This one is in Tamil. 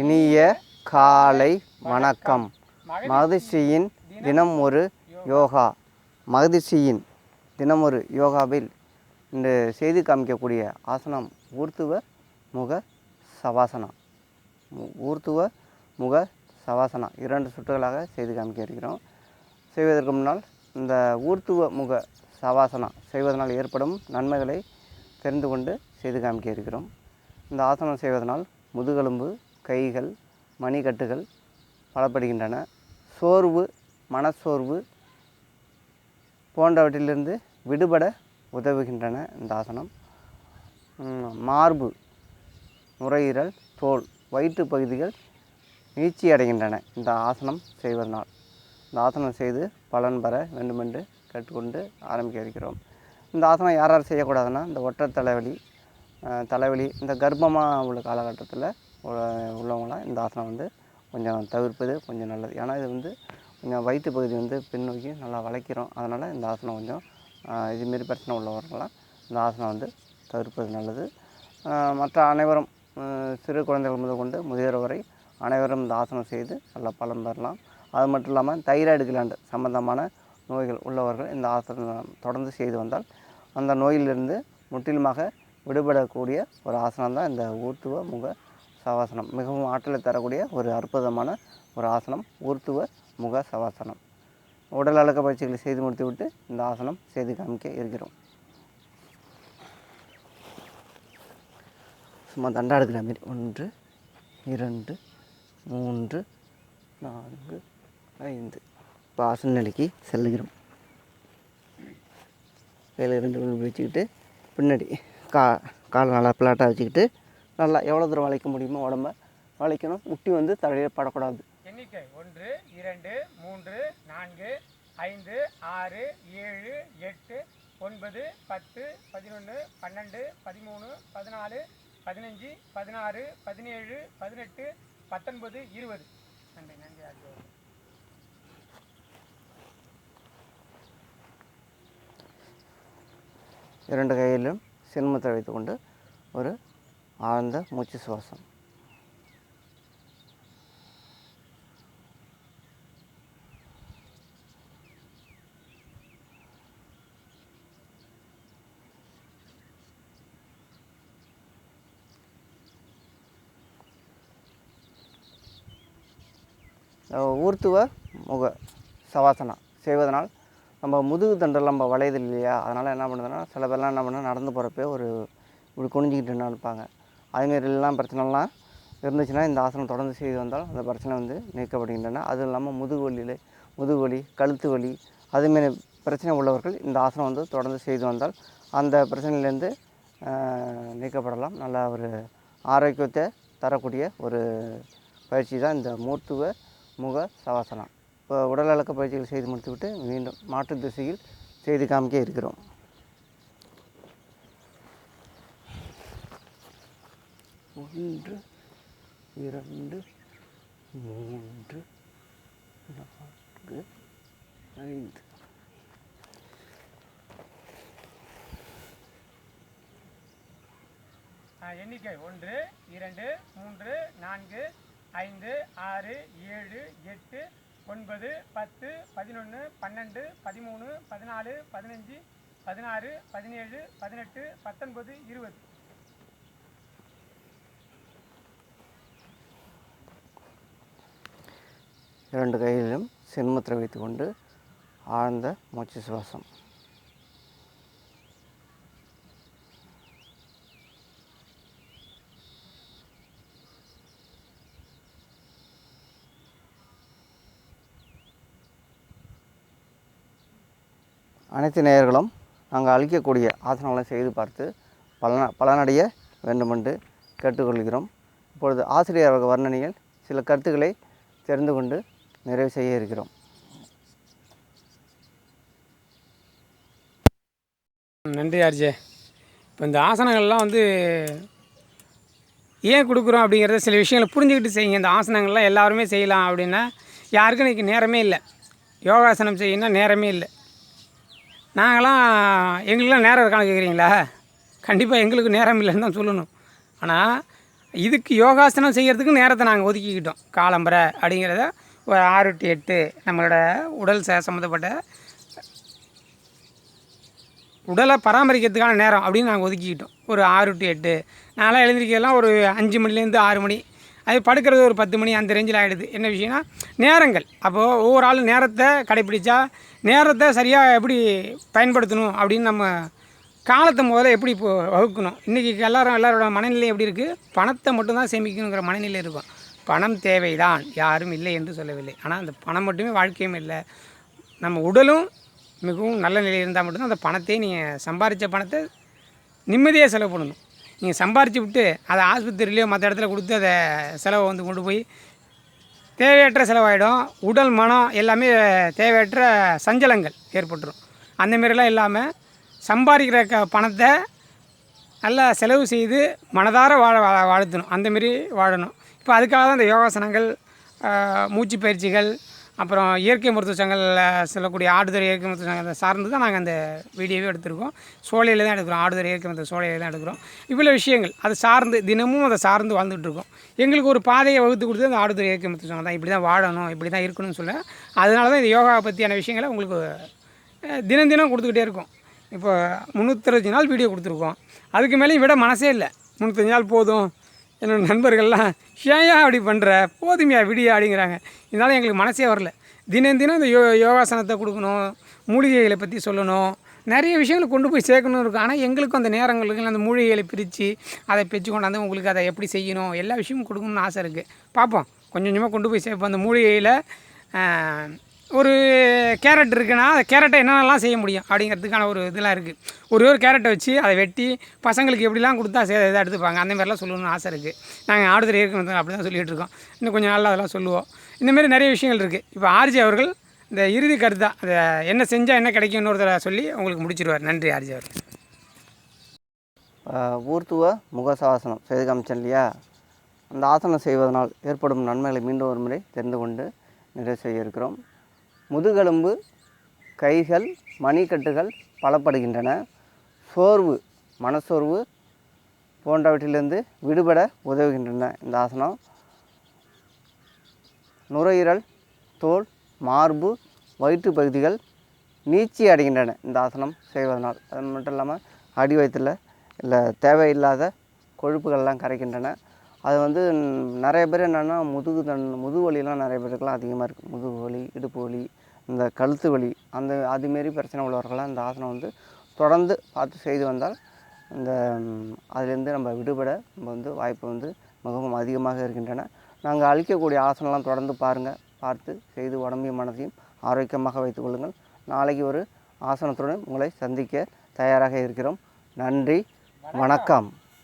இனிய காலை வணக்கம். மகதிஷியின் தினம் ஒரு யோகா. மகதிஷியின் தினம் ஒரு யோகாவில் இந்த செய்து காமிக்கக்கூடிய ஆசனம் ஊர்த்துவ முக சவாசனா. ஊர்த்துவ முக சவாசனா. இரண்டு சுற்றுகளாக செய்து காமிக்க இருக்கிறோம் செய்வதற்கு முன்னால் இந்த ஊர்த்துவ முக சவாசனா செய்வதனால் ஏற்படும் நன்மைகளை தெரிந்து கொண்டு செய்து காமிக்க இருக்கிறோம். இந்த ஆசனம் செய்வதனால் முதுகெலும்பு கைகள் மணிக்கட்டுகள் பலப்படுகின்றன. சோர்வு மனச்சோர்வு போன்றவற்றிலிருந்து விடுபட உதவுகின்றன இந்த ஆசனம். மார்பு நுரையீரல் தோல் வயிற்று பகுதிகள் நீச்சி அடைகின்றன இந்த ஆசனம் செய்வதனால். இந்த ஆசனம் செய்து பலன் பெற வேண்டுமென்று கேட்டுக்கொண்டு ஆரம்பிக்க இருக்கிறோம். இந்த ஆசனம் யார் யார் செய்யக்கூடாதுன்னா இந்த ஒற்றை தலைவலி தலைவலி இந்த கர்ப்பமாக உள்ள காலகட்டத்தில் உள்ளவங்களாம் இந்த ஆசனம் வந்து கொஞ்சம் தவிர்ப்பது கொஞ்சம் நல்லது. ஏன்னா இது வந்து கொஞ்சம் வயிற்று பகுதி வந்து பின்னோக்கி நல்லா வளைக்கிறோம். அதனால் இந்த ஆசனம் கொஞ்சம் இதுமாரி பிரச்சனை உள்ளவர்களாம் இந்த ஆசனம் வந்து தவிர்ப்பது நல்லது. மற்ற அனைவரும் சிறு குழந்தைகள் முதல் கொண்டு முதியோர் வரை அனைவரும் இந்த ஆசனம் செய்து நல்லா பலன் பெறலாம். அது மட்டும் இல்லாமல் தைராய்டு கிளாண்டு சம்பந்தமான நோய்கள் உள்ளவர்கள் இந்த ஆசனம் தொடர்ந்து செய்து வந்தால் அந்த நோயிலிருந்து முற்றிலுமாக விடுபடக்கூடிய ஒரு ஆசனம் தான் இந்த ஊர்த்துவ முக சவாசனம். மிகவும் ஆற்றலை தரக்கூடிய ஒரு அற்புதமான ஒரு ஆசனம் ஊர்த்துவ முக சவாசனம். உடல் அழக பயிற்சிகளை செய்து முடித்துவிட்டு இந்த ஆசனம் செய்து காமிக்க இருக்கிறோம். சும்மா தண்டா எடுக்கிற மாதிரி. ஒன்று இரண்டு மூன்று நான்கு ஐந்து. இப்போ ஆசன நிலைக்கு செல்லுகிறோம். கையில் ரெண்டு வச்சுக்கிட்டு பின்னாடி கா கால் நல்லா பிளாட்டாக வச்சுக்கிட்டு நல்லா எவ்வளோ தூரம் வளைக்க முடியுமோ உடம்ப வளைக்கணும். முட்டி வந்து தலையில் படக்கூடாது. எண்ணிக்கை ஒன்று இரண்டு மூன்று நான்கு ஐந்து ஆறு ஏழு எட்டு ஒன்பது பத்து பதினொன்று பன்னெண்டு பதிமூணு பதினாலு பதினஞ்சு பதினாறு பதினேழு பதினெட்டு பத்தொன்பது இருபது. நன்றி நன்றி ஆகியோர் இரண்டு கையிலும் சின்மத்தை வைத்துக்கொண்டு ஒரு ஆழ்ந்த மூச்சு சுவாசம். ஊர்த்துவ முக சவாசனா செய்வதனால் நம்ம முதுகு தண்டல் நம்ம வளையது இல்லையா? அதனால் என்ன பண்ணுதுன்னா சில பேர்லாம் என்ன பண்ணால் நடந்து போகிறப்ப ஒரு இப்படி குனிஞ்சிக்கிட்டு நினைப்பாங்க அதுமாரிலாம் பிரச்சனைலாம் இருந்துச்சுன்னா இந்த ஆசனம் தொடர்ந்து செய்து வந்தால் அந்த பிரச்சனை வந்து நீக்கப்படுகின்றன. அதுவும் இல்லாமல் முதுகு வலியில் முதுகு வலி கழுத்து வலி அதுமாரி பிரச்சனை உள்ளவர்கள் இந்த ஆசனம் வந்து தொடர்ந்து செய்து வந்தால் அந்த பிரச்சனையிலேருந்து நீக்கப்படலாம். நல்ல ஒரு ஆரோக்கியத்தை தரக்கூடிய ஒரு பயிற்சி தான் இந்த மூர்த்துவ முக சவாசனம். இப்போ உடல் அழக்க பயிற்சிகள் செய்து முடித்துவிட்டு மீண்டும் மாற்று திசையில் செய்து காமிக்க இருக்கிறோம். ஒன்று இரண்டு மூன்று நான்கு ஐந்து. எண்ணிக்கை ஒன்று இரண்டு மூன்று நான்கு ஐந்து ஆறு ஏழு எட்டு ஒன்பது பத்து பதினொன்று பன்னெண்டு பதிமூணு பதினாலு பதினஞ்சு பதினாறு பதினேழு பதினெட்டு பத்தொன்பது இருபது. இரண்டு கைகளிலும் சென்முத்திரை வைத்துக்கொண்டு ஆழ்ந்த மூச்சு சுவாசம். அனைத்து நேயர்களும் நாங்கள் அளிக்கக்கூடிய ஆசனங்களை செய்து பார்த்து பலன பலனடைய வேண்டுமென்று கேட்டுக்கொள்கிறோம். இப்பொழுது ஆசிரியர் வர்ணனையில் சில கருத்துக்களை தெரிந்து கொண்டு நிறைவு செய்ய இருக்கிறோம். நன்றி ஆர்ஜே. இப்போ இந்த ஆசனங்கள்லாம் வந்து ஏன் கொடுக்குறோம் அப்படிங்கிறத சில விஷயங்களை புரிஞ்சுக்கிட்டு செய்யுங்க. இந்த ஆசனங்கள்லாம் எல்லாருமே செய்யலாம் அப்படின்னா யாருக்கும் இன்றைக்கி நேரமே இல்லை. யோகாசனம் செய்யணும்னா நேரமே இல்லை. நாங்களாம் எங்களுக்கெல்லாம் நேரம் இருக்கான்னு கேட்குறீங்களா கண்டிப்பாக எங்களுக்கு நேரம் இல்லைன்னு தான் சொல்லணும். ஆனால் இதுக்கு யோகாசனம் செய்கிறதுக்கு நேரத்தை நாங்கள் ஒதுக்கிக்கிட்டோம். காலம்பரை அப்படிங்கிறத ஒரு ஆறு டு எட்டு நம்மளோட உடல் ச சம்மந்தப்பட்ட உடலை பராமரிக்கிறதுக்கான நேரம் அப்படின்னு நாங்கள் ஒதுக்கிக்கிட்டோம். ஒரு ஆறு டு எட்டு. நான்லாம் எழுந்திரிக்கிறதெல்லாம் ஒரு அஞ்சு மணிலேருந்து ஆறு மணி. அது படுக்கிறது ஒரு பத்து மணி அந்த ரேஞ்சில் ஆகிடுது என்ன விஷயம்னா நேரங்கள். அப்போது ஒவ்வொரு ஆளும் நேரத்தை கடைப்பிடிச்சா நேரத்தை சரியாக எப்படி பயன்படுத்தணும் அப்படின்னு நம்ம காலத்தை முதல்ல எப்படி இப்போ வகுக்கணும்? இன்றைக்கி எல்லோரும் எல்லாரோட மனநிலை எப்படி இருக்குது பணத்தை மட்டும்தான் சேமிக்கணுங்கிற மனநிலை இருக்கும். பணம் தேவைதான். யாரும் இல்லை என்று சொல்லவில்லை. ஆனால் அந்த பணம் மட்டுமே வாழ்க்கையும் இல்லை. நம்ம உடலும் மிகவும் நல்ல நிலையில் இருந்தால் மட்டும்தான் அந்த பணத்தை நீங்கள் சம்பாரித்த பணத்தை நிம்மதியாக செலவு பண்ணணும். நீங்கள் சம்பாரித்து விட்டு அதை ஆஸ்பத்திரிலையோ மற்ற இடத்துல கொடுத்து அதை செலவை வந்து கொண்டு போய் தேவையற்ற செலவாயிடும். உடல் மனம் எல்லாமே தேவையற்ற சஞ்சலங்கள் ஏற்பட்டுரும். அந்த மாரிலாம் இல்லாமல் சம்பாதிக்கிற க பணத்தை நல்லா செலவு செய்து மனதார வாழ வா- வாழ்த்தணும். அந்தமாரி வாழணும். இப்போ அதுக்காக தான் இந்த யோகாசனங்கள் மூச்சு பயிற்சிகள் அப்புறம் இயற்கை மருத்துவ சங்கங்களில் சொல்லக்கூடிய ஆடுதுறை இயற்கை மருத்துவ சங்கத்தை சார்ந்து தான் நாங்கள் அந்த வீடியோவே எடுத்திருக்கோம். சோலையில் தான் எடுக்கிறோம். ஆடுதுறை இயற்கை மருத்துவ சோலையில் தான் எடுக்கிறோம். இவ்வளோ விஷயங்கள் அது சார்ந்து தினமும் அதை சார்ந்து வாழ்ந்துட்டுருக்கோம் எங்களுக்கு ஒரு பாதையை வகுத்து கொடுத்து அந்த ஆடுதுறை இயற்கை மருத்துவ சங்கம் தான். இப்படி தான் வாழணும் இப்படி தான் இருக்கணும்னு சொல்ல அதனால தான் இந்த யோகா பற்றியான விஷயங்களை உங்களுக்கு தினம் தினம் கொடுத்துக்கிட்டே இருக்கோம். இப்போ முந்நூற்றஞ்சு நாள் வீடியோ கொடுத்துருக்கோம். அதுக்கு மேலேயும் விட மனசே இல்லை. முந்நூற்றஞ்சு நாள் போதும். என்னோடய நண்பர்கள்லாம் ஏன் அப்படி பண்ணுற போதுமையா விடியா அப்படிங்கிறாங்க. இதனால் எங்களுக்கு மனசே வரல. தினம் தினம் இந்த யோ யோகாசனத்தை கொடுக்கணும் மூலிகைகளை பற்றி சொல்லணும். நிறைய விஷயங்களை கொண்டு போய் சேர்க்கணும் இருக்கும் ஆனால் எங்களுக்கும் அந்த நேரங்களுக்கு அந்த மூலிகைகளை பிரித்து அதை பிரித்து கொண்டாந்து உங்களுக்கு அதை எப்படி செய்யணும் எல்லா விஷயமும் கொடுக்கணும்னு ஆசை இருக்குது பார்ப்போம். கொஞ்சம் கொஞ்சமாக கொண்டு போய் சேர்ப்போம். அந்த மூலிகையில் ஒரு கேரட் இருக்குன்னா அந்த கேரட்டை என்னென்னலாம் செய்ய முடியும் அப்படிங்கிறதுக்கான ஒரு இதெல்லாம் இருக்குது ஒரே ஒரு கேரட்டை வச்சு அதை வெட்டி பசங்களுக்கு எப்படிலாம் கொடுத்தா சே இதாக எடுத்துப்பாங்க. அந்த மாதிரிலாம் சொல்லணும்னு ஆசை இருக்குது நாங்கள் ஆடுதல் இருக்கணும் அப்படி தான் சொல்லிகிட்டு இருக்கோம். இன்னும் கொஞ்சம் நாளில் அதெல்லாம் சொல்லுவோம். இந்தமாரி நிறைய விஷயங்கள் இருக்குது இப்போ ஆர்ஜி அவர்கள் இந்த இறுதி கருத்தா அதை என்ன செஞ்சால் என்ன கிடைக்கும்னு இன்னொருத்தர சொல்லி உங்களுக்கு முடிச்சிருவார். நன்றி ஆர்ஜி அவர்கள். ஊர்த்துவ முகசாசனம் செய்து காமிச்சேன் இல்லையா? அந்த ஆசனம் செய்வதனால் ஏற்படும் நன்மைகளை மீண்டும் ஒரு முறை தெரிந்து கொண்டு நிறைவு செய்ய இருக்கிறோம். முதுகெலும்பு கைகள் மணிக்கட்டுகள் பலப்படுகின்றன. சோர்வு மனசோர்வு போன்றவற்றிலிருந்து விடுபட உதவுகின்றன இந்த ஆசனம். நுரையீரல் தோல் மார்பு வயிற்று பகுதிகள் நீச்சி அடைகின்றன இந்த ஆசனம் செய்வதனால். அது மட்டும் இல்லாமல் அடி வயிற்றில் இல்லை தேவையில்லாத கொழுப்புகள்லாம் கரைக்கின்றன. அது வந்து நிறைய பேர் என்னென்னா முதுகு தன் முதுகு வலிலாம் நிறைய பேருக்குலாம் அதிகமாக இருக்குது முதுகு வலி இடுப்பு வலி இந்த கழுத்து வலி அந்த அதுமாரி பிரச்சனை உள்ளவர்கள்லாம் இந்த ஆசனம் வந்து தொடர்ந்து பார்த்து செய்து வந்தால் இந்த அதுலேருந்து நம்ம விடுபட நம்ம வந்து வாய்ப்பு வந்து மிகவும் அதிகமாக இருக்கின்றன. நாங்கள் அளிக்கக்கூடிய ஆசனம்லாம் தொடர்ந்து பாருங்கள் பார்த்து செய்து உடம்பையும் மனதையும் ஆரோக்கியமாக வைத்துக் கொள்ளுங்கள். நாளைக்கு ஒரு ஆசனத்துடன் உங்களை சந்திக்க தயாராக இருக்கிறோம். நன்றி. வணக்கம்.